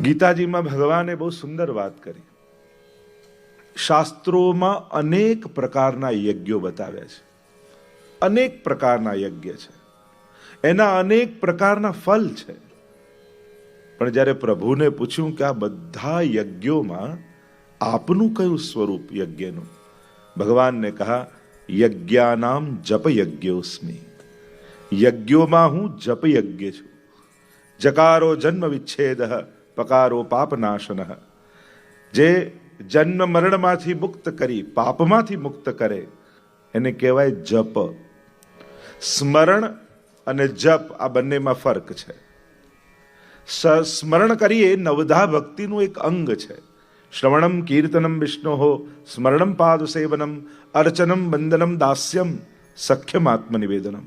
ગીતાજીમાં ભગવાને બહુ સુંદર વાત કરી. શાસ્ત્રોમાં અનેક પ્રકારના યજ્ઞો બતાવ્યા છે. અનેક પ્રકારના યજ્ઞ છે. એના અનેક પ્રકારના ફલ છે. પણ જ્યારે પ્રભુને પૂછ્યું કે આ બધા યજ્ઞોમાં આપનું કયું સ્વરૂપ યજ્ઞનું? ભગવાનને કહા, યજ્ઞાનામ જપ યજ્ઞોસ્મી યજ્ઞોમાં હું જપ યજ્ઞ છું. જકારો જન્મ વિચ્છેદ પકારો પાપનાશન. જે જન્મ મરણમાંથી મુક્ત કરી પાપમાંથી મુક્ત કરે, એને કહેવાય જપ. સ્મરણ અને જપ આ બંનેમાં ફરક છે. સ્મરણ કરીએ નવધા ભક્તિનું એક અંગ છે. શ્રવણમ, કીર્તનમ, વિષ્ણો, સ્મરણમ પાદ સેવનમ અર્ચનમ, વંદનમ, દાસ્યમ, સખ્યમ, આત્મનિવેદનમ.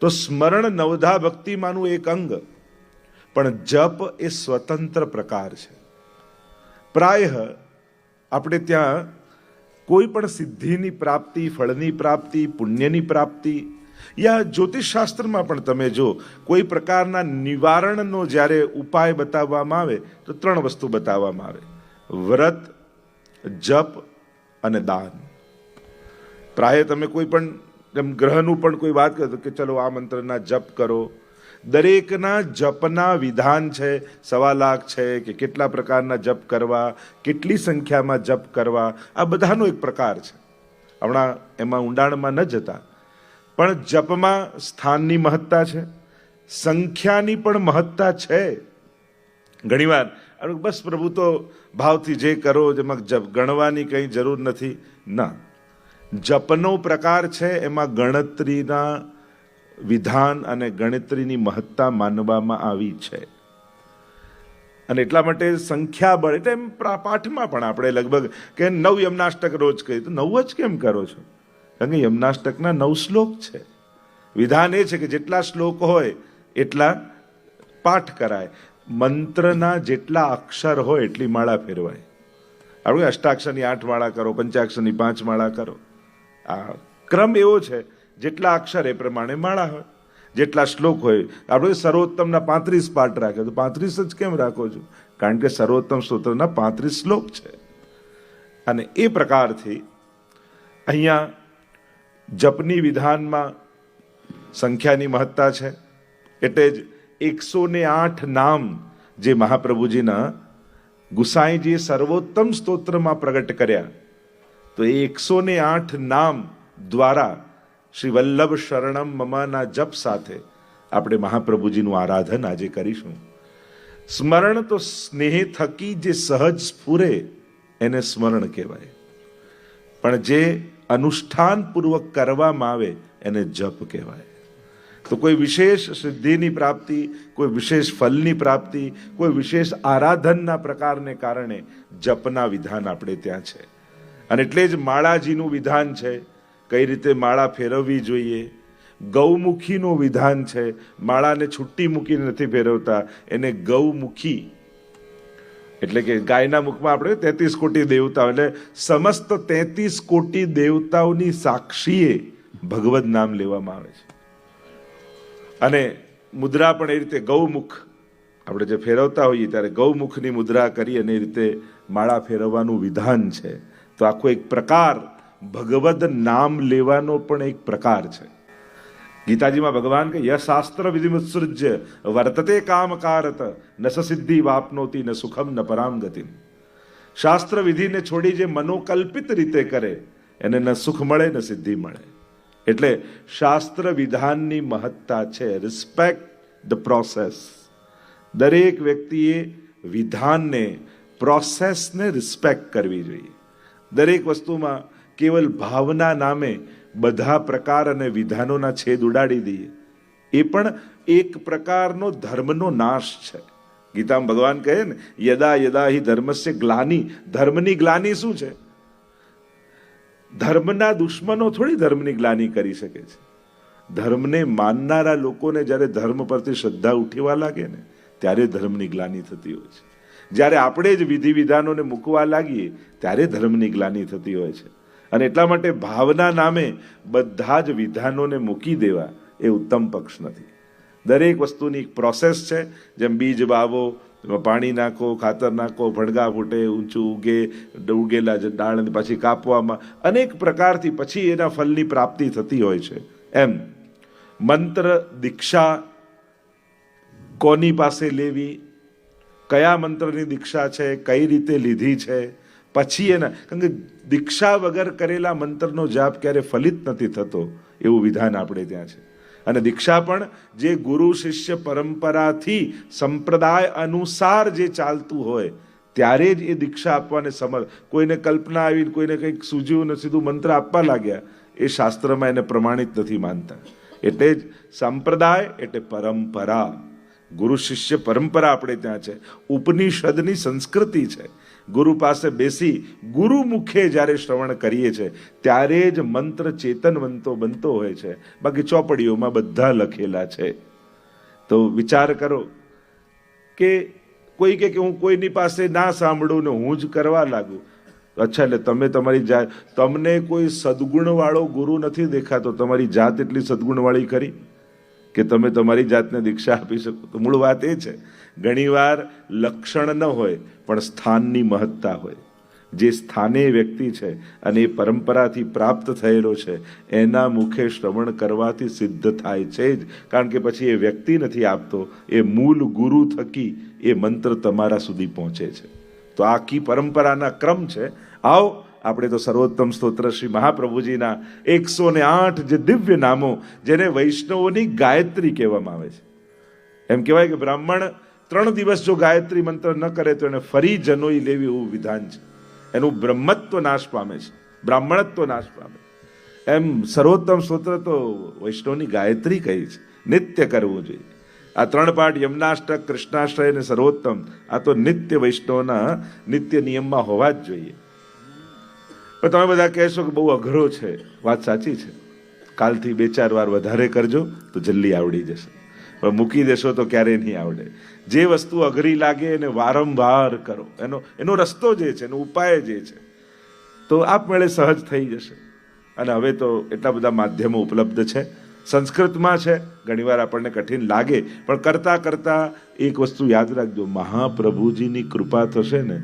તો સ્મરણ નવધા ભક્તિમાંનું એક અંગ. પણ જપ એ સ્વતંત્ર પ્રકાર છે. પ્રાય આપણે ત્યાં કોઈ પણ સિદ્ધિની પ્રાપ્તિ, ફળની પ્રાપ્તિ, પુણ્યની પ્રાપ્તિ યા જ્યોતિષશાસ્ત્રમાં પણ તમે જો કોઈ પ્રકારના નિવારણનો જ્યારે ઉપાય બતાવવામાં આવે તો ત્રણ વસ્તુ બતાવવામાં આવે. વ્રત, જપ અને દાન. પ્રાય તમે કોઈ પણ જેમ ગ્રહનું પણ કોઈ વાત કરો કે ચલો આ મંત્રના જપ કરો દરેકના જપના વિધાન છે. સવા લાખ છે કે કેટલા પ્રકારના જપ કરવા, કેટલી સંખ્યામાં જપ કરવા, આ બધાનો એક પ્રકાર છે. હમણાં એમાં ઊંડાણમાં ન જતા. પણ જપમાં સ્થાનની મહત્તા છે. સંખ્યાની પણ મહત્તા છે. ઘણીવાર બસ પ્રભુ તો ભાવથી જે કરો જેમાં જપ ગણવાની કંઈ જરૂર નથી. ના. જપનો પ્રકાર છે એમાં ગણતરીના વિધાન અને ગણતરીની મહત્તા માનવામાં આવી છે. અને એટલા માટે સંખ્યાબળ એટલે એમ પાઠમાં પણ આપણે લગભગ કે નવ યમનાષ્ટક રોજ કહી તો નવ જ કેમ કરો છો? કારણ કે યમનાષ્ટકના નવ શ્લોક છે. વિધાન એ છે કે જેટલા શ્લોક હોય, એટલા પાઠ કરાય. મંત્રના જેટલા અક્ષર હોય, એટલી માળા ફેરવાય. આપણે અષ્ટાક્ષરની આઠ માળા કરો, પંચાક્ષરની પાંચ માળા કરો. આ ક્રમ એવો છે જેટલા અક્ષર એ પ્રમાણે માળા હોય, જેટલા શ્લોક હોય. આપણે સર્વોત્તમના પાંત્રીસ પાઠ રાખ્યો. તો પાંત્રીસ જ કેમ રાખો છો? કારણ કે સર્વોત્તમ સ્તોત્રના પાંત્રીસ શ્લોક છે. અને એ પ્રકારથી અહીંયા જપની વિધાનમાં સંખ્યાની મહત્તા છે. એટલે જ એકસો ને આઠ નામ જે મહાપ્રભુજીના ગુસાઈજીએ સર્વોત્તમ સ્તોત્રમાં પ્રગટ કર્યા. તો એ એકસો ને આઠ નામ દ્વારા શ્રી વલ્લભ શરણમ મમાના જપ સાથે આપણે મહાપ્રભુજીનું આરાધન આજે કરીશું. સ્મરણ તો સ્નેહ થકી જે સહજ સ્ફુરે, એને સ્મરણ કહેવાય. પણ જે અનુષ્ઠાનપૂર્વક કરવામાં આવે, એને જપ કહેવાય. તો કોઈ વિશેષ સિદ્ધિની પ્રાપ્તિ, કોઈ વિશેષ ફલની પ્રાપ્તિ, કોઈ વિશેષ આરાધનના પ્રકારને કારણે જપના વિધાન આપણે ત્યાં છે. અને એટલે જ માળાજીનું વિધાન છે કઈ રીતે માળા ફેરવવી જોઈએ? ગૌમુખીનું વિધાન છે. માળાને છુટ્ટી મૂકીને નથી ફેરવતા. એને ગૌમુખી. એટલે કે ગાયના મુખમાં આપણે તેત્રીસ કોટી દેવતાઓ. એટલે સમસ્ત તેત્રીસ કોટી દેવતાઓની સાક્ષીએ ભગવદ નામ લેવામાં આવે છે. અને મુદ્રા પણ એ રીતે ગૌમુખ. આપણે જે ફેરવતા હોઈએ ત્યારે ગૌમુખની મુદ્રા કરી અને એ રીતે માળા ફેરવવાનું વિધાન છે. તો આખો એક પ્રકાર ભગવદ નામ લેવાનો પણ એક પ્રકાર છે. ગીતાજીમાં ભગવાન કે ય શાસ્ત્ર વિધિમુત્સૃજ્ય, વર્તતે કામકારત, ન સિદ્ધિ વાપનોતી, ન સુખમ, ન પરામ ગતિ શાસ્ત્ર વિધિને છોડી જે મનોકલ્પિત રીતે કરે, એને ન સુખ મળે, ન સિદ્ધિ મળે. એટલે શાસ્ત્ર વિધાનની મહત્તા છે. રિસ્પેક્ટ ધ પ્રોસેસ દરેક વ્યક્તિએ વિધાનને પ્રોસેસને રિસ્પેક્ટ કરવી જોઈએ. દરેક વસ્તુમાં કેવલ ભાવના નામે બધા પ્રકાર અને વિધાનોના છેદ ઉડાડી દઈએ. એ પણ એક પ્રકારનો ધર્મનો નાશ છે. ગીતામાં ભગવાન કહે ને, યદા યદા હિ ધર્મસ્ય ગ્લાની. ધર્મની ગ્લાની શું છે? ધર્મના દુશ્મનો થોડી ધર્મની ગ્લાની કરી શકે છે. ધર્મને માનનારા લોકોને જ્યારે ધર્મ પરથી શ્રદ્ધા ઉઠેવા લાગે ને, ત્યારે ધર્મની ગ્લાની થતી હોય છે. જ્યારે આપણે જ વિધિ વિધાનોને મૂકવા લાગીએ, ત્યારે ધર્મની ગ્લાની થતી હોય છે. અને એટલા માટે ભાવના નામે બધા જ વિધાનોને મૂકી દેવા એ ઉત્તમ પક્ષ નથી. દરેક વસ્તુની એક પ્રોસેસ છે, જેમ બીજ વાવો પાણી નાખો, ખાતર નાખો, ભડગા ફૂટે, ઊંચું ઉગે, ઉગેલા જે ડાળને પછી કાપવામાં. અનેક પ્રકારથી પછી એના ફલની પ્રાપ્તિ થતી હોય છે. એમ મંત્ર દીક્ષા કોની પાસે લેવી, કયા મંત્રની દીક્ષા છે, કઈ રીતે લીધી છે પછી એના, કારણ કે દીક્ષા વગર કરેલા મંત્રનો જાપ ક્યારે ફલિત નથી થતો, એવું વિધાન આપણે ત્યાં છે. અને દીક્ષા પણ જે ગુરુ શિષ્ય પરંપરાથી સંપ્રદાય અનુસાર જે ચાલતું હોય, ત્યારે જ એ દીક્ષા આપવાને સમર્થ. કોઈને કલ્પના આવી કોઈને કંઈક સૂજ્યું ને સીધું મંત્ર આપવા લાગ્યા, એ શાસ્ત્રમાં એને પ્રમાણિત નથી માનતા. એટલે જ સંપ્રદાય એટલે પરંપરા. ગુરુ શિષ્ય પરંપરા આપણે ત્યાં છે. ઉપનિષદની સંસ્કૃતિ છે. ગુરુ પાસે બેસી ગુરુ મુખે જ્યારે શ્રવણ કરીએ છીએ ત્યારે જ મંત્ર ચેતનવંતો બનતો હોય છે. બાકી ચોપડીઓમાં બધા લખેલા છે. તો વિચાર કરો કે કોઈ કે હું કોઈની પાસે ના સાંભળું ને હું જ કરવા લાગુ. અચ્છા, એટલે તમે તમારી જાત તમને કોઈ સદગુણવાળો ગુરુ નથી દેખાતો. તમારી જાત એટલી સદગુણવાળી ખરી? કે તમે તમારી જાતને દીક્ષા આપી શકો. તો મૂળ વાત એ છે, ઘણીવાર લક્ષણ ન હોય, પણ સ્થાનની મહત્તા હોય. જે સ્થાને વ્યક્તિ છે અને એ પરંપરાથી પ્રાપ્ત થયેલો છે, એના મુખે શ્રવણ કરવાથી સિદ્ધ થાય છે જ. કારણ કે પછી એ વ્યક્તિ નથી આપતો, એ મૂળ ગુરુ થકી એ મંત્ર તમારા સુધી પહોંચે છે. તો આખી પરંપરાના ક્રમ છે. આવો આપણે તો સર્વોત્તમ સ્તોત્ર શ્રી મહાપ્રભુજીના એકસો ને આઠ જે દિવ્ય નામો જેને વૈષ્ણવોની ગાયત્રી કહેવામાં આવે છે. એમ કહેવાય કે બ્રાહ્મણ ત્રણ દિવસ જો ગાયત્રી મંત્ર ન કરે તો એને ફરી જનોઈ લેવી એવું વિધાન છે. એનું બ્રહ્મત્વ નાશ પામે છે. બ્રાહ્મણત્વ નાશ પામે એમ સર્વોત્તમ સ્તોત્ર તો વૈષ્ણવની ગાયત્રી કહી છે. નિત્ય કરવું જોઈએ. આ ત્રણ પાઠ યમનાષ્ટક કૃષ્ણાષ્ટય અને સર્વોત્તમ. આ તો નિત્ય વૈષ્ણવના નિત્ય નિયમમાં હોવા જ જોઈએ. પણ તમે બધા કહેશો કે બહુ અઘરો છે. વાત સાચી છે. કાલથી બે ચાર વાર વધારે કરજો તો જલ્દી આવડી જશે. પણ મૂકી દેશો તો ક્યારેય નહીં આવડે. જે વસ્તુ અઘરી લાગે એને વારંવાર કરો. એનો એનો રસ્તો જે છે, એનો ઉપાય જે છે, તો આપમેળે સહજ થઈ જશે. અને હવે તો એટલા બધા માધ્યમો ઉપલબ્ધ છે. સંસ્કૃતમાં છે. ઘણીવાર આપણને કઠિન લાગે. પણ કરતાં કરતાં એક વસ્તુ યાદ રાખજો. મહાપ્રભુજીની કૃપા થશે ને,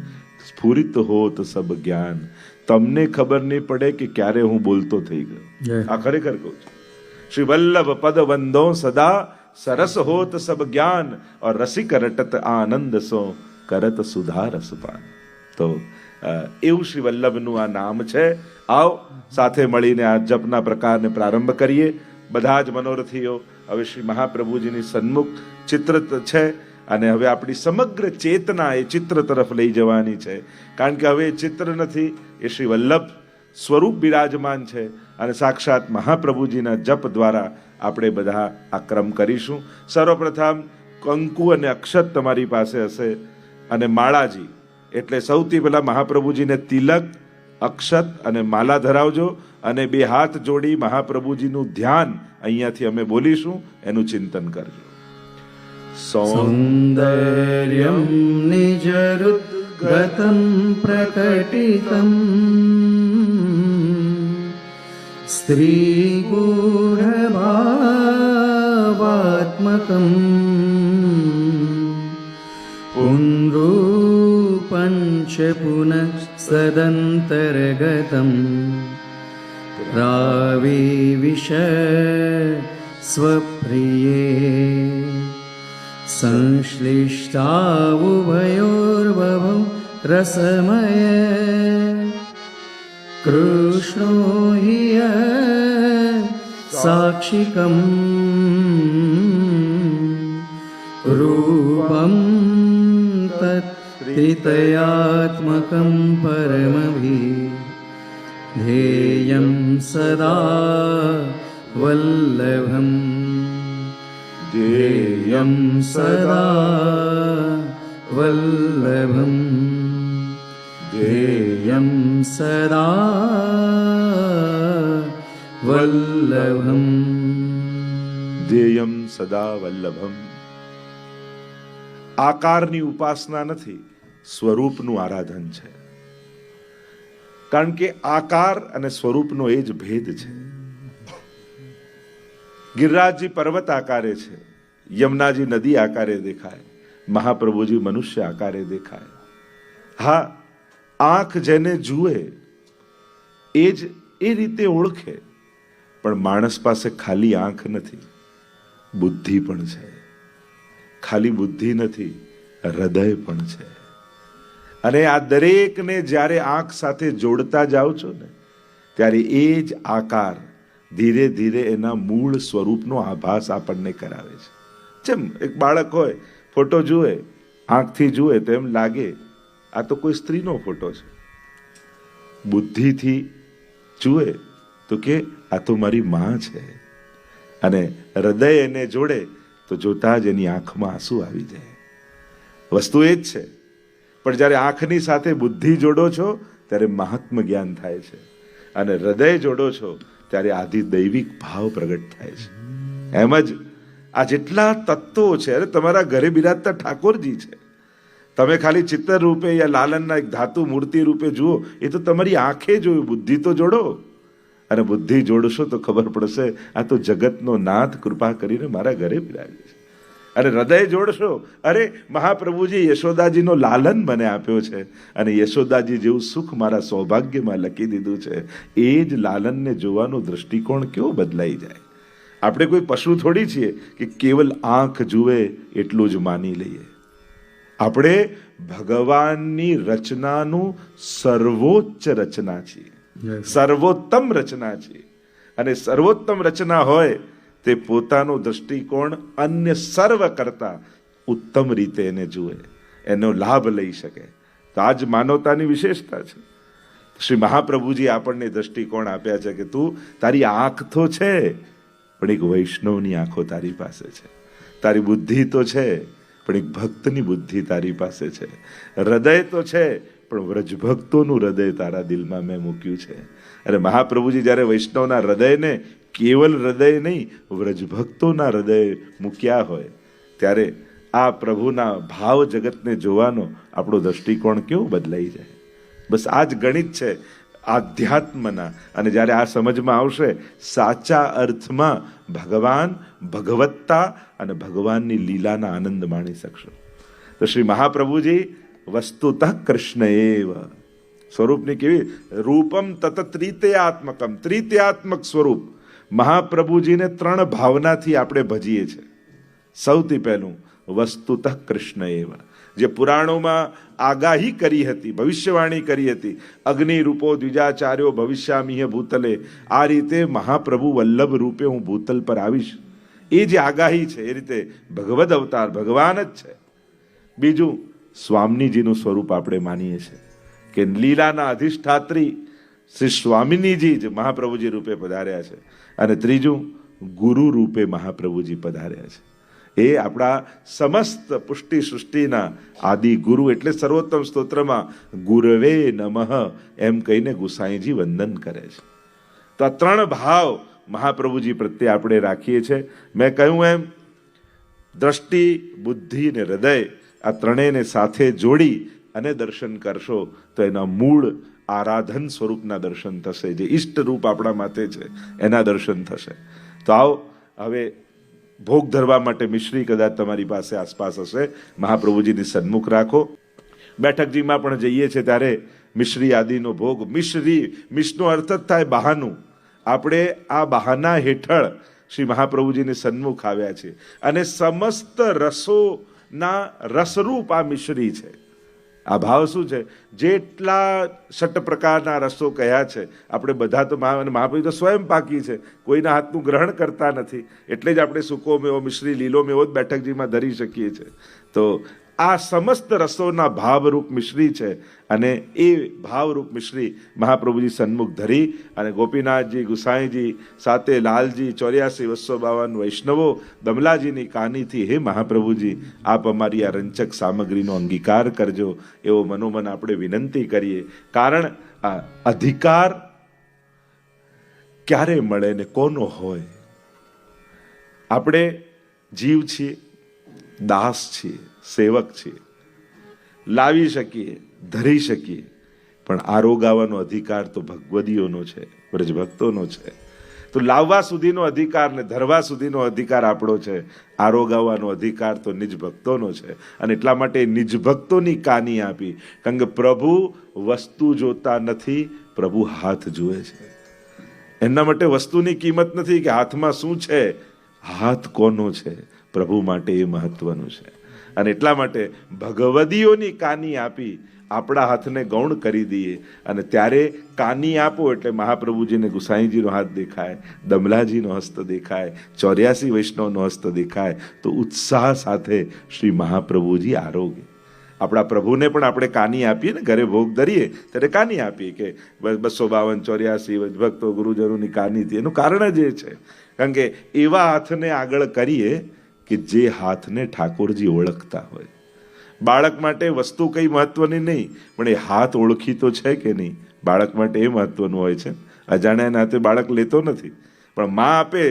સ્ફુરિત હોત સબ જ્ઞાન. તમને ખબર નહીં પડે કે ક્યારે હું બોલતો થઈ ગયો. આ ખરેખર કહું છું. શ્રી વલ્લભ પદ વંદો સદા સરસ હોત સબ જ્ઞાન ઓર રસિક રટત આનંદ સો કરત સુધા રસપાન. તો એવું શ્રી વલ્લભનું આ નામ છે. આવ સાથે મળીને આ જપના પ્રકારને પ્રારંભ કરીએ. બધા જ મનોરથીઓ હવે શ્રી મહાપ્રભુજીની સન્મુખ ચિત્ર છે અને હવે આપણી સમગ્ર ચેતના એ ચિત્ર તરફ લઈ જવાની છે. કારણ કે હવે એ ચિત્ર નથી એ શ્રી વલ્લભ સ્વરૂપ બિરાજમાન છે અને સાક્ષાત મહાપ્રભુજીના જપ દ્વારા આપણે બધા આ ક્રમ કરીશું. સર્વપ્રથમ કંકુ અને અક્ષત તમારી પાસે હશે અને માળાજી, એટલે સૌથી પહેલાં મહાપ્રભુજીને તિલક, અક્ષત અને માલા ધરાવજો અને બે હાથ જોડી મહાપ્રભુજીનું ધ્યાન અહીંયાથી અમે બોલીશું, એનું ચિંતન કરજો. સૌંદર્યમ निजरुद्गतं प्रकटितम्। स्त्रीगूढभावात्मकम्। च पुनः सदन्तर्गतम् राविविश स्वप्रिये। संश्लिष्टावुभयोर्बभौ रसमय कृष्णो हि साक्षिकम् रूपं तत्त्रितयात्मकं परमभिः ध्येयं सदा वल्लभम् ध्येयं सदा वल्लभम् ध्येयं सदा वल्लभम् ધ્યેયમ સદા વલ્લભમ આકારની ઉપાસના નથી સ્વરૂપનું આરાધન છે કારણ કે આકાર અને સ્વરૂપનો એ જ ભેદ છે ગિરિરાજજી પર્વત આકારે છે યમુનાજી નદી આકારે દેખાય મહાપ્રભુજી મનુષ્ય આકારે દેખાય હા આંખ જેને જુએ, એ જ એ રીતે ઓળખે. પણ માણસ પાસે ખાલી આંખ નથી, બુદ્ધિ પણ છે. ખાલી બુદ્ધિ નથી, હૃદય પણ છે. અને આ દરેકને જ્યારે આંખ સાથે જોડતા જાઓ છો ને, ત્યારે એ જ આકાર ધીરે ધીરે એના મૂળ સ્વરૂપનો આભાસ આપણને કરાવે છે. જેમ એક બાળક હોય, ફોટો જુએ, આંખથી જુએ તો એમ લાગે આ તો કોઈ સ્ત્રીનો ફોટો છે. બુદ્ધિથી જુએ તો કે આ તો મારી માં છે. અને હૃદય એને જોડે તો જોતા જ એની આંખમાં આંસુ આવી જાય. વસ્તુ એ જ છે. પણ જ્યારે આંખની સાથે બુદ્ધિ જોડો છો, ત્યારે મહાત્મ જ્ઞાન થાય છે. અને હૃદય જોડો છો, ત્યારે આદિ દૈવિક ભાવ પ્રગટ થાય છે. એમ જ આ જેટલા તત્વો છે, અરે તમારા ઘરે બિરાજતા ઠાકોરજી છે. તમે ખાલી ચિત્ર રૂપે યા લાલનના એક ધાતુ મૂર્તિ રૂપે જુઓ, એ તો તમારી આંખે જોયું, બુદ્ધિ તો જોડો. અને બુદ્ધિ જોડશો તો ખબર પડશે, આ તો જગતનો નાથ કૃપા કરીને મારા ઘરે બિરાજે છે. અને હૃદય જોડશો. અરે મહાપ્રભુજી, યશોદાજીનો લાલન મને આપ્યો છે. અને યશોદાજી જેવું સુખ મારા સૌભાગ્યમાં લખી દીધું છે. એ જ લાલનને જોવાનો દૃષ્ટિકોણ કેવો બદલાઈ જાય? આપણે કોઈ પશુ થોડી છીએ કે કેવલ આંખ જુએ એટલું જ માની લઈએ. આપણે ભગવાનની રચનાનું સર્વોચ્ચ રચના છીએ. સર્વોત્તમ રચના છે અને સર્વોત્તમ રચના હોય તે પોતાનો દ્રષ્ટિકોણ અન્ય સર્વ કરતા ઉત્તમ રીતે એને જુએ એનો લાભ લઈ શકે. તો આજ માનવતાની વિશેષતા છે. શ્રી મહાપ્રભુજી આપણને દ્રષ્ટિકોણ આપ્યા છે કે તું તારી આંખ તો છે પણ એક વૈષ્ણવની આંખો તારી પાસે છે. તારી બુદ્ધિ તો છે પણ એક ભક્તની બુદ્ધિ તારી પાસે છે. હૃદય તો છે, પણ વ્રજભક્તોનું હૃદય તારા દિલમાં મેં મૂક્યું છે. અને મહાપ્રભુજી, જ્યારે વૈષ્ણવના હૃદયને, કેવલ હૃદય નહીં, વ્રજભક્તોના હૃદય મૂક્યા હોય, ત્યારે આ પ્રભુના ભાવ જગતને જોવાનો આપણો દ્રષ્ટિકોણ કેવો બદલાઈ જાય? બસ આ જ ગણિત છે. આધ્યાત્મના. અને જ્યારે આ સમજમાં આવશે, સાચા અર્થમાં ભગવાન, ભગવત્તા અને ભગવાનની લીલાના આનંદ માણી શકશો. તો શ્રી મહાપ્રભુજી, વસ્તુતઃ કૃષ્ણ એવ. સ્વરૂપની કેવી? રૂપમ તત ત્રિતયાત્મકમ. ત્રિતયાત્મક સ્વરૂપ. મહાપ્રભુજીને ત્રણ ભાવનાથી આપણે ભજીએ છીએ. સૌથી પહેલું, વસ્તુતઃ કૃષ્ણ એવ. જે પુરાણોમાં આગાહી કરી હતી, ભવિષ્યવાણી કરી હતી અગ્નિ રૂપો દ્વિજાચાર્યો ભવિષ્યામીય ભૂતલે, આ રીતે મહાપ્રભુ વલ્લભ રૂપે હું ભૂતલ પર આવીશ. એ જે આગાહી છે, એ રીતે ભગવદ અવતાર ભગવાન જ છે. બીજું, સ્વામીજીનું સ્વરૂપ આપણે માનીએ છીએ કે લીલાના અધિષ્ઠાત્રી શ્રી સ્વામિનીજી જ મહાપ્રભુજી રૂપે પધાર્યા છે. અને ત્રીજું, ગુરુ રૂપે મહાપ્રભુજી પધાર્યા છે. એ આપણા સમસ્ત પુષ્ટિ સૃષ્ટિના આદિ ગુરુ એટલે સર્વોત્તમ સ્તોત્રમાં, ગુરવે નમઃ એમ કહીને ગુસાઈજી વંદન કરે છે. તો આ ત્રણ ભાવ મહાપ્રભુજી પ્રત્યે આપણે રાખીએ છીએ મેં કહ્યું એમ, દ્રષ્ટિ, બુદ્ધિ ને હૃદય આ ત્રણેયને સાથે જોડી અને દર્શન કરશો તો એના મૂળ આરાધન સ્વરૂપના દર્શન થશે. જે ઈષ્ટ રૂપ આપણા માથે છે, એના દર્શન થશે. તો આવો, હવે ભોગ ધરવા માટે મિશ્રી કદાચ તમારી પાસે આસપાસ હશે. મહાપ્રભુજીની સન્મુખ રાખો. બેઠકજીમાં પણ જઈએ છીએ ત્યારે મિશ્રી આદિનો ભોગ. મિશ્રી મિશનો અર્થ જ થાય બહાનું. આપણે આ બહાના હેઠળ શ્રી મહાપ્રભુજીની સન્મુખ આવ્યા છીએ. અને સમસ્ત રસોના રસરૂપ આ મિશ્રી છે. આ ભાવ શું છે? જેટલા ષટ પ્રકારના રસો કયા છે, આપણે બધા તો મહા અને મહાપુરુષ તો સ્વયં પાકી છે, કોઈના હાથનું ગ્રહણ કરતા નથી. એટલે જ આપણે સૂકો મેવો મિશ્રી લીલો મેવો જ બેઠકજીમાં ધરી શકીએ છીએ. તો આ સમસ્ત રસોના ભાવરૂપ મિશ્રી છે અને એ ભાવરૂપ મિશ્રી મહાપ્રભુજી સન્મુખ ધરી અને ગોપીનાથજી, ગુસાઈજી સાથે લાલજી, ચોર્યાસી બસો બાવન વૈષ્ણવો દમલાજીની કાનીથી, હે મહાપ્રભુજી, આપ અમારી આ રંચક સામગ્રીનો અંગીકાર કરજો. એવો મનોમન આપણે વિનંતી કરીએ. કારણ આ અધિકાર ક્યારે મળે ને કોનો હોય? આપણે જીવ છીએ, દાસ છીએ. સેવક છીએ. લાવી શકીએ, ધરી શકીએ, પણ આરોગાવાનો અધિકાર તો ભગવદીઓનો છે, વ્રજભક્તોનો છે. તો લાવવા સુધીનો અધિકાર ને ધરવા સુધીનો અધિકાર આપણો છે, આરોગાવાનો અધિકાર તો નિજ ભક્તોનો છે. અને એટલા માટે નિજ ભક્તોની કાની આપી, કારણ કે પ્રભુ વસ્તુ જોતા નથી, પ્રભુ હાથ જુએ છે. એમના માટે વસ્તુની કિંમત નથી કે હાથમાં શું છે, હાથ કોનો છે, પ્રભુ માટે એ મહત્વનું છે. અને એટલા માટે ભગવદીઓની કાની આપી આપણા હાથને ગૌણ કરી દઈએ. અને ત્યારે કાની આપો એટલે મહાપ્રભુજીને ગુસાઈજીનો હાથ દેખાય, દમલાજીનો હસ્ત દેખાય, ચોર્યાસી વૈષ્ણવનો હસ્ત દેખાય. તો ઉત્સાહ સાથે શ્રી મહાપ્રભુજી આરોગ્ય આપણા પ્રભુને પણ આપણે કાની આપીએ ને, ઘરે ભોગ ધરીએ, ત્યારે કાની આપીએ કે બસો બાવન, ચોર્યાસી ભક્તો ગુરુજનોની કાની હતી. એનું કારણ જ એ છે. કારણ કે એવા હાથને આગળ કરીએ કે જે હાથને ઠાકોરજી ઓળખતા હોય. બાળક માટે વસ્તુ કંઈ મહત્વની નહીં, પણ એ હાથ ઓળખી તો છે કે નહીં? બાળક માટે એ મહત્વનું હોય છે. અજાણ્યા નાતે બાળક લેતો નથી, પણ માં આપે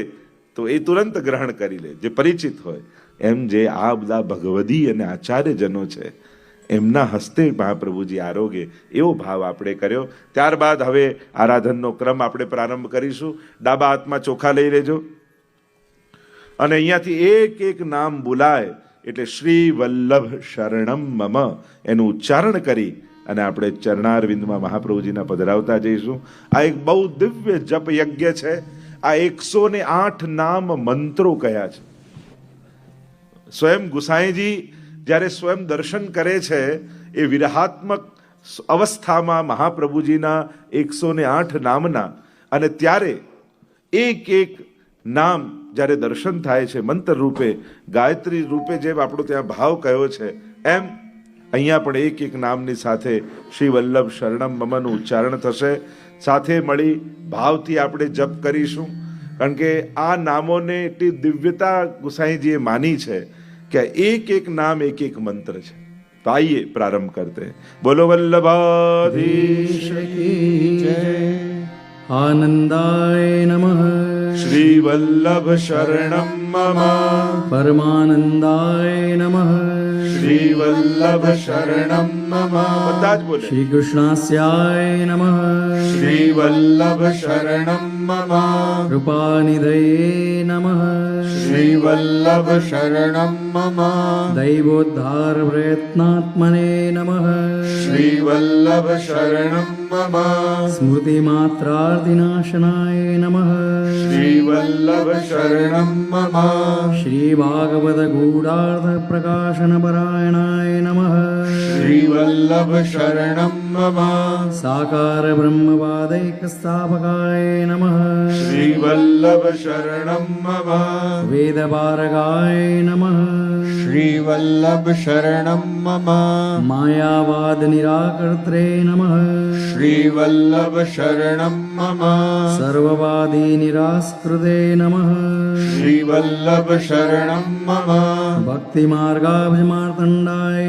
તો એ તુરંત ગ્રહણ કરી લે, જે પરિચિત હોય. એમ જે આ બધા ભગવદી અને આચાર્યજનો છે, એમના હસ્તે મહાપ્રભુજી આરોગ્ય એવો ભાવ આપણે કર્યો. ત્યારબાદ હવે આરાધનનો ક્રમ આપણે પ્રારંભ કરીશું. ડાબા હાથમાં ચોખા લઈ લેજો. અને અહીંયાથી એક એક નામ બોલાય એટલે શ્રી વલ્લભ શરણમ મમ. એનું ઉચ્ચારણ કરી અને આપણે ચરણારવિંદમાં મહાપ્રભુજીના પધરાવતા જઈશું. આ એક બહુ દિવ્ય જપ યજ્ઞ છે. આ એકસો ને આઠ નામ મંત્રો કયા છે? સ્વયં ગુસાઈજી જ્યારે સ્વયં દર્શન કરે છે, એ વિરહાત્મક અવસ્થામાં મહાપ્રભુજીના એકસો ને આઠ નામના અને ત્યારે એક એક નામ જ્યારે દર્શન થાય છે, મંત્ર રૂપે, ગાયત્રી રૂપે જે આપણો ત્યાં ભાવ કયો છે, એમ અહીંયા પણ એક એક નામની સાથે શ્રી વલ્લભ શરણમ મમનું ઉચ્ચારણ થશે. સાથે મળી ભાવથી આપણે જપ કરીશું. કારણ કે આ નામોને એટલી દિવ્યતા ગુસાઈજીએ માની છે કે એક એક નામ, એક એક મંત્ર છે. તો આइए પ્રારંભ કરતે. બોલો વલ્લભાધીશ આનંદાય નમઃ. શ્રી વલ્લભ શરણમ મમ પરમાનંદાય બધા જ બોલે શ્રી કૃષ્ણાસ્યાય નમઃ શ્રી વલ્લભ શરણમ મમ કૃપાનિધયે નમઃ શ્રી વલ્લભ શરણમ મમ દૈવોદ્ધાર પ્રયત્નાત્મને નમઃ શ્રી વલ્લભ શરણમ મમ સ્મૃતિમાત્રાર્ધિનાશનાય નમઃ શ્રી વલ્લભ શરણમ મમ શ્રી ભાગવત ગૂઢાર્થ પ્રકાશન પરાયણાય નમઃ શ્રી વલ્લભ શરણમ साकारब्रह्मवादैकस्थापकाय नमः। श्रीवल्लभ शरणं ममा नमः। श्रीवल्लभशरणं मम मायावादनिराकर्त्रे नमः। श्रीवल्लभशरणं मम ममा नमः। श्रीवल्लभशरणं मम ममा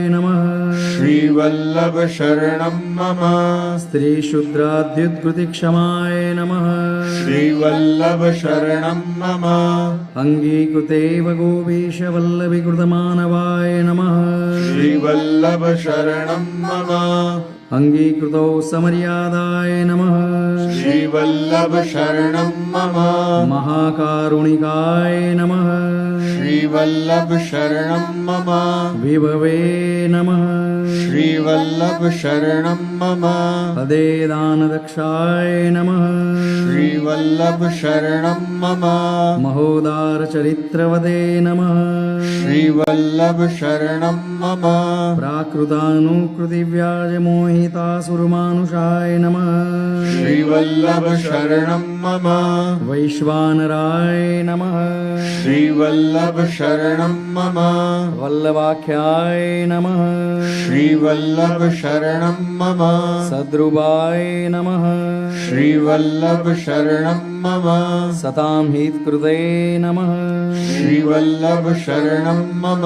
नमः। श्रीवल्लभशरणं मम स्त्रीशूद्राद्युत्कृतिक्षमाय नमः। श्रीवल्लभशरणं मम। अङ्गीकृतेव गोपीशवल्लभिकृतमानवाय नमः। श्रीवल्लभशरणं मम। अङ्गीकृतौ समर्यादाय नमः। श्रीवल्लभ शरणम् मपा महाकारुणिकाय नमः। श्रीवल्लभ शरणम् पपा विभवे नमः। श्रीवल्लभ मम। पदे दानदक्षाय नमः। श्रीवल्लभ शरणम् पपा महोदारचरित्रवदे नमः। श्रीवल्लभ शरणम् पबा प्राकृतानुकृतिव्याजमोहि सहितासुरमानुषाय नमः श्रीवल्लभशरणं मम वैश्वानराय नमः श्रीवल्लभशरणं मम वल्लभाख्याय नमः श्रीवल्लभशरणं मम सद्रुबाय नमः श्रीवल्लभशरणं मम सतां हीत्कृते नमः। श्रीवल्लभशरणं मम।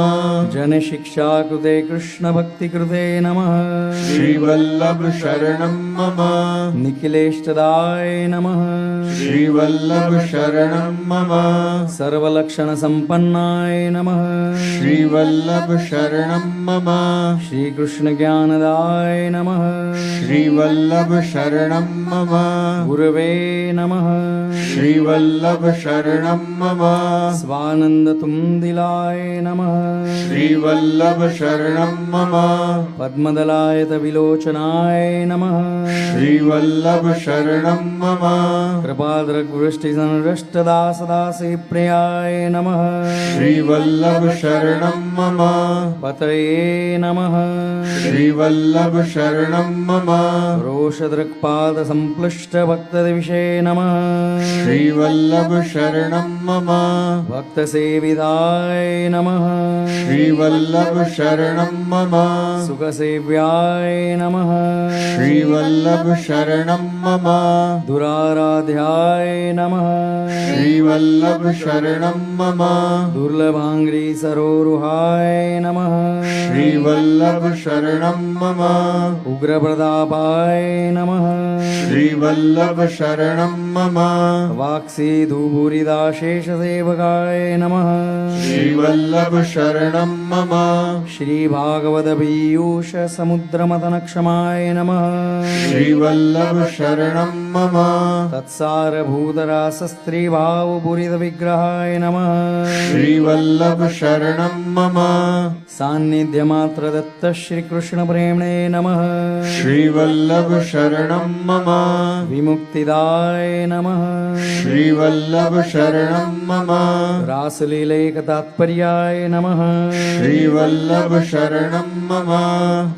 जनशिक्षाकृते कृष्णभक्तिकृते नमः। श्रीवल्लभशरणं मम। निखिलेष्टदाय नमः। श्रीवल्लभशरणं मम। सर्वलक्षणसम्पन्नाय नमः। श्रीवल्लभशरणं मम। श्रीकृष्णज्ञानदाय नमः। श्रीवल्लभशरणं मम। गुरवे नमः। श्रीवल्लभ शरणं मम स्वानन्दतुन्दिलाय नमः। श्रीवल्लभ शरणं मम। पद्मदलायतविलोचनाय नमः। श्रीवल्लभ शरणं मम। प्रियाय नमः। श्रीवल्लभ शरणं मम। पतये नमः। श्रीवल्लभ शरणं मम। रोषदृक्पादसम्प्लुष्टभक्तदिविषे नमः श्रीवल्लभशरणं मम। भक्तसेविताय नमः। श्रीवल्लभशरणं मम। सुखसेव्याय नमः। श्रीवल्लभशरणं मम। दुराराध्याय नमः। श्रीवल्लभशरणं मम। दुर्लभाङ्ग्रीसरोरुहाय नमः। श्रीवल्लभशरणं मम। उग्रप्रतापाय नमः। श्रीवल्लभशरणं मम। वाक्सीधूभूरिदाशेषसेवकाय नमः। श्रीवल्लभशरणं मम। श्रीभागवतपीयूषसमुद्रमतनक्षमाय नमः। श्रीवल्लभशरणं मम। तत्सारभूतरासस्त्रीभावपुरितविग्रहाय नमः। श्रीवल्लभशरणं मम। सान्निध्यमात्रदत्त श्रीकृष्णप्रेम्णे नमः। श्रीवल्लभशरणं मम। विमुक्तिदाय नमः। श्रीवल्लभशरणं मम रासलीलैकतात्पर्याय नमः। श्रीवल्लभ शरणं मम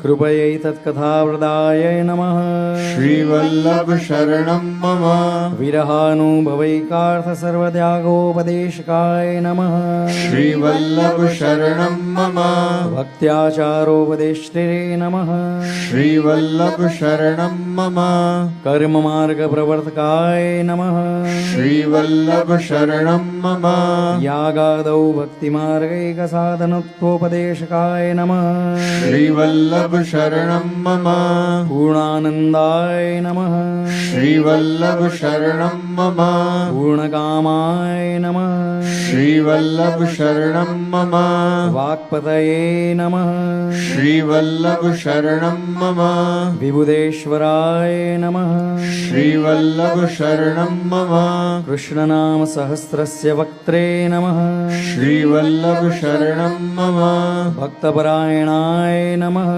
कृपयैतत्कथावृदाय नमः। श्रीवल्लभ शरणं मम। विरहानुभवैकार्थसर्वत्यागोपदेशकाय नमः। श्रीवल्लभ शरणं मम। भक्त्याचारोपदेष्ट्रे नमः। श्रीवल्लभ शरणं मम। कर्ममार्गप्रवर्तकाय नमः। श्रीवल्लभ शरणं मम। यागादौ भक्तिमार्गैकसाधनत्वोपदेशकाय नमः। श्रीवल्लभ शरणं मम। पूर्णानन्दाय नमः। श्रीवल्लभ शरणं मम। पूर्णकामाय नमः। श्रीवल्लभ शरणं मम। वाक्पतये नमः। श्रीवल्लभ शरणं मम। विबुधेश्वराय नमः। श्रीवल्लभ शरणं मम। कृष्णनामसहस्रस्य वक्त्रे नमः श्रीवल्लभ शरणं मम भक्तपरायणाय नमः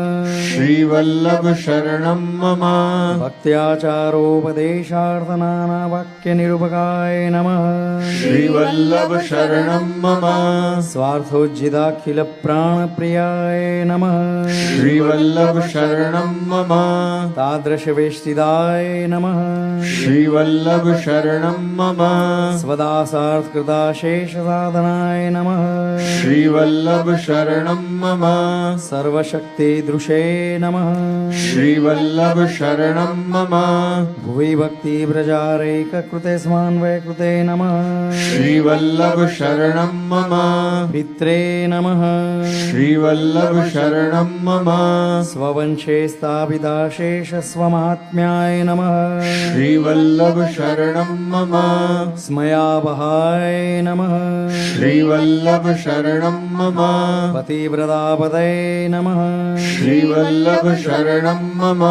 श्रीवल्लभ शरणं मम भक्त्याचारोपदेशार्थनानावाक्यनिरूपकाय नमः श्रीवल्लभ शरणं मम स्वार्थोज्जिताखिलप्राणप्रियाय नमः श्रीवल्लभ शरणं मम तादृशवेष्टिदाय नमः श्रीवल्लभ शरणं मम स्वदासार्थकृताशेषसाधनाय नमः। श्रीवल्लभ शरणं मम। सर्वशक्तिदृशे नमः। श्रीवल्लभ शरणं मम। भुवि भक्तिप्रचारैककृते स्मान्वयकृते नमः। श्रीवल्लभ शरणं मम। पित्रे नमः। श्रीवल्लभ शरणं मम। स्ववंशे स्थापिताशेषस्वमात्म्याय नमः। श्रीवल्लभ शरणं मम। स्मयावहाय नमः श्रीवल्लभ शरणं मम पतिव्रतापदये नमः श्रीवल्लभ शरणं मम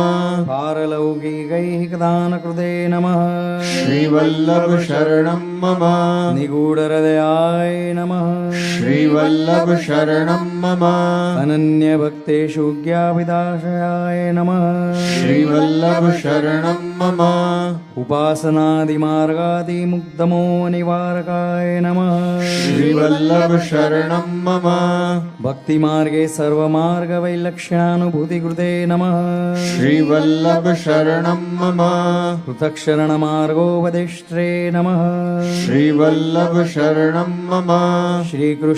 पारलौकिकैकदानकृते नमः श्रीवल्लभ शरणं मम निगूढहृदयाय नमः श्रीवल्लभ शरणं मम। अनन्यभक्तेषु ज्ञापिदाशयाय नमः। श्रीवल्लभ शरणं मम। उपासनादिमार्गादिमुग्धमो निवारकाय नमः। श्रीवल्लभ शरणं मम। भक्तिमार्गे सर्वमार्गवैलक्ष्यानुभूतिकृते नमः। श्रीवल्लभ शरणं मम। पृथक्शरणमार्गोपदेष्ट्रे नमः। श्रीवल्लभ शरणं मम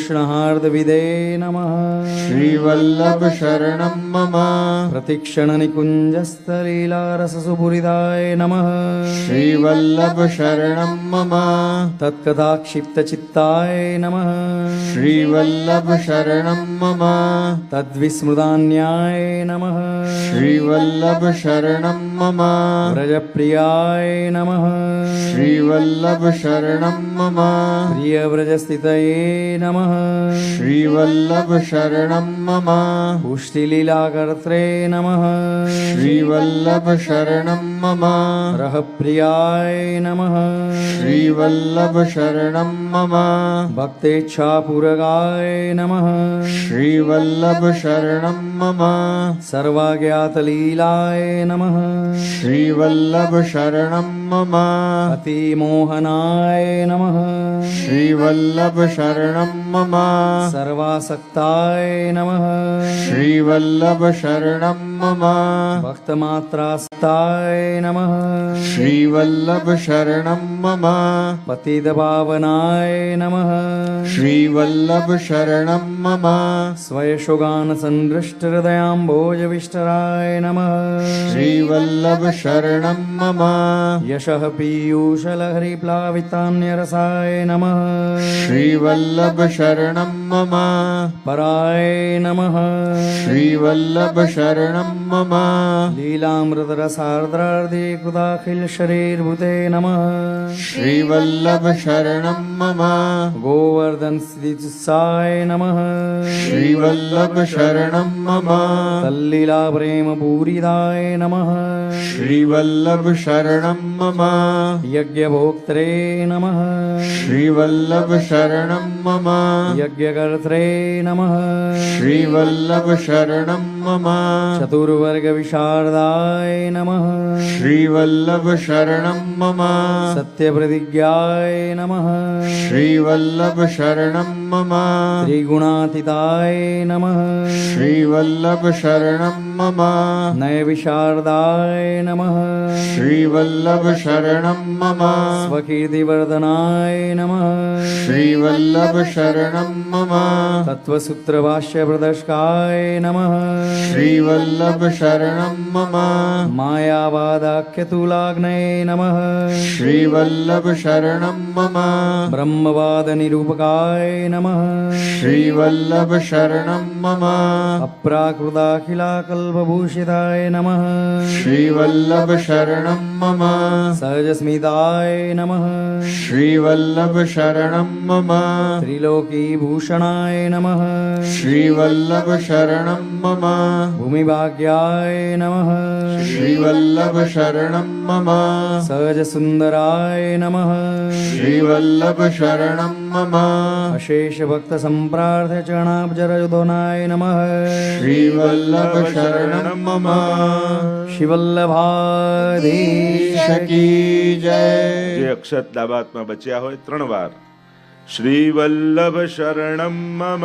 कृष्णार्दविदे नमः श्रीवल्लभशरणं मम प्रतिक्षणनिकुञ्जस्तलीलारससुहृदाय नमः श्रीवल्लभशरणं मम तत्कथाक्षिप्तचित्ताय नमः श्रीवल्लभशरणं मम तद्विस्मृतान्याय नमः श्रीवल्लभशरणं मम व्रजप्रियाय नमः श्रीवल्लभशरणं मम प्रियव्रजस्थितये नमः श्रीवल्लभशरणं मम। पुष्टिलीलाकर्त्रे नमः। श्रीवल्लभशरणं मम। रहप्रियाय नमः। श्रीवल्लभशरणं मम। भक्तेच्छापूरगाय नमः। श्रीवल्लभशरणं मम। सर्वाज्ञातलीलाय नमः। श्रीवल्लभशरणं मम। अतिमोहनाय नमः। श्रीवल्लभशरणं मम सर्वासक्ताय नमः। श्रीवल्लभ शरणं मम भक्तमात्रास्ताय नमः। श्रीवल्लभ शरणं मम पतितपावनाय नमः। श्रीवल्लभ शरणं मम स्वयशुगानसन्दृष्टहृदयाम्भोजविष्टराय नमः। श्रीवल्लभ शरणं मम यशः पीयूषलहरिप्लावितान्यरसाय नमः। श्रीवल्लभ शरणं मम पराय नमः श्रीवल्लभ शरणं मम लीलामृतरसार्द्रार्धे कृताखिलशरीर्भूते नमः श्रीवल्लभ शरणं मम गोवर्धनस्थितिसाय नमः श्रीवल्लभ शरणं मम तल्लीलाप्रेमपूरिताय नमः श्रीवल्लभ शरणं मम यज्ञभोक्त्रे नमः श्रीवल्लभ शरणं मम यज्ञकर्त्रे नमः મમ ચતુર્વર્ગ વિશારદાય નમ શ્રીવલ્લભ શરણમ મમ સત્યપ્રતિજ્ઞાય નમ શ્રીવલ્લભ શરણમ મમ ત્રિગુણાતીતાય નમ શ્રીવલ્લભ શરણમ મમ નય વિશારદાય નમ શ્રીવલ્લભ શરણમ મમ સ્વકીર્તિવર્ધનાય નમ શ્રીવલ્લભ શરણમ મમ તત્વસૂત્ર ભાષ્ય પ્રદર્શકાય નમઃ शरणं मम मायावादाख्यतुलाग्नये नमः श्रीवल्लभ शरणं मम ब्रह्मवादनिरूपकाय नमः श्रीवल्लभ शरणं मम अप्राकृताखिलाकल्पभूषिताय नमः श्रीवल्लभ शरणं मम सहजस्मिताय नमः श्रीवल्लभ शरणं मम त्रिलोकीभूषणाय नमः श्रीवल्लभ शरणं मम भूमिभाग्याय नमः श्रीवल्लभ शरणं मम सहजसुन्दराय नमः श्रीवल्लभ शरणं मम अशेषभक्तसम्प्रार्थचरणाब्जरयुधनाय नमः श्रीवल्लभ शरणं मम शिवल्लभाधीश की जय જે અક્ષત દાબાતમાં બચ્યા હોય ત્રણ વાર श्रीवल्लभशरणं मम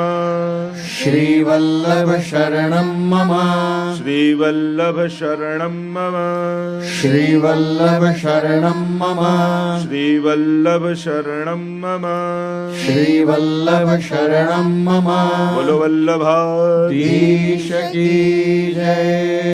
श्रीवल्लभशरणं मम श्रीवल्लभशरणं मम श्रीवल्लभशरणं मम श्रीवल्लभशरणं मम श्रीवल्लभशरणं मम बोलो वल्लभाधीश की जय